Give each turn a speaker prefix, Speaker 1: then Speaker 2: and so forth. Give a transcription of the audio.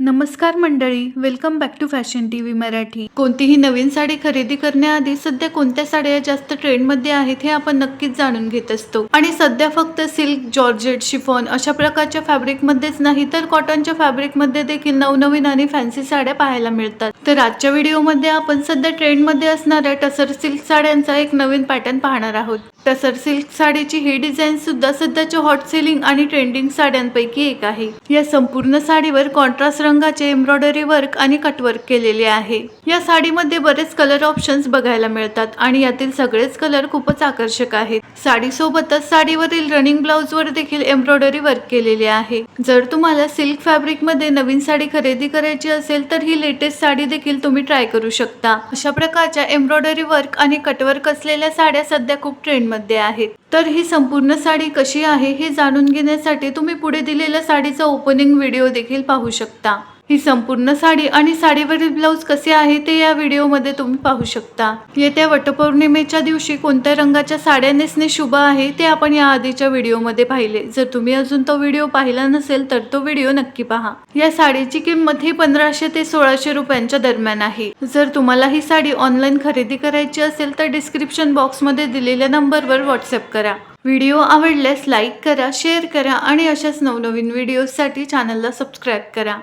Speaker 1: नमस्कार मंडळी welcome back to fashion T V Marathi. कोणतीही नवीन साडी खरेदी करण्याआधी सध्या कोणत्या साड्या जास्त ट्रेंडमध्ये आहेत हे आपण नक्कीच जाणून घेत असतो. आणि सध्या फक्त सिल्क जॉर्जेट शिफॉन अशा प्रकारच्या फॅब्रिकमध्येच नाही तर कॉटनच्या फॅब्रिकमध्ये देखील नवनवीन आणि फॅन्सी साड्या पाहायला मिळतात. तर आजच्या व्हिडिओमध्ये आपण सध्या ट्रेंडमध्ये असणाऱ्या टसर सिल्क साड्यांचा एक नवीन पॅटर्न पाहणार आहोत. टसर सिल्क साडीची ही डिझाईन सुद्धा सध्याच्या हॉट सेलिंग आणि ट्रेंडिंग साड्यांपैकी एक आहे. या संपूर्ण साडीवर कॉन्ट्रास्ट रंगाचे एम्ब्रॉयडरी वर्क आणि कटवर्क केलेले आहे. या साडीमध्ये बरेच कलर ऑप्शन्स बघायला मिळतात आणि यातील सगळेच कलर खूपच आकर्षक आहेत. साडीसोबतच साडीवरील रनिंग ब्लाउज वर देखील एम्ब्रॉयडरी वर्क केलेले आहे. जर तुम्हाला सिल्क फॅब्रिकमध्ये नवीन साडी खरेदी करायची असेल तर ही लेटेस्ट साडी देखील तुम्ही ट्राय करू शकता. अशा प्रकारच्या एम्ब्रॉयडरी वर्क आणि कटवर्क असलेल्या साड्या सध्या खूप ट्रेंडमध्ये आहेत. तर ही संपूर्ण साडी कशी आहे हे जाणून घेण्यासाठी तुम्ही पुढे दिलेल्या साडीचा ओपनिंग व्हिडिओ देखील पाहू शकता. ही संपूर्ण साडी आणि साडीवरील ब्लाऊज कसे आहे ते या व्हिडिओमध्ये तुम्ही पाहू शकता. येत्या वटपौर्णिमेच्या दिवशी कोणत्या रंगाच्या साड्या नेसणे शुभ आहे ते आपण या आधीच्या व्हिडिओमध्ये पाहिले. जर तुम्ही अजून तो व्हिडिओ पाहिला नसेल तर तो व्हिडिओ नक्की पहा. या साडीची किंमत ही पंधराशे ते सोळाशे रुपयांच्या दरम्यान आहे. जर तुम्हाला ही साडी ऑनलाईन खरेदी करायची असेल तर डिस्क्रिप्शन बॉक्समध्ये दिलेल्या नंबरवर व्हॉट्सअप करा. व्हिडिओ आवडल्यास लाईक करा शेअर करा आणि अशाच नवनवीन व्हिडिओजसाठी चॅनलला सबस्क्राईब करा.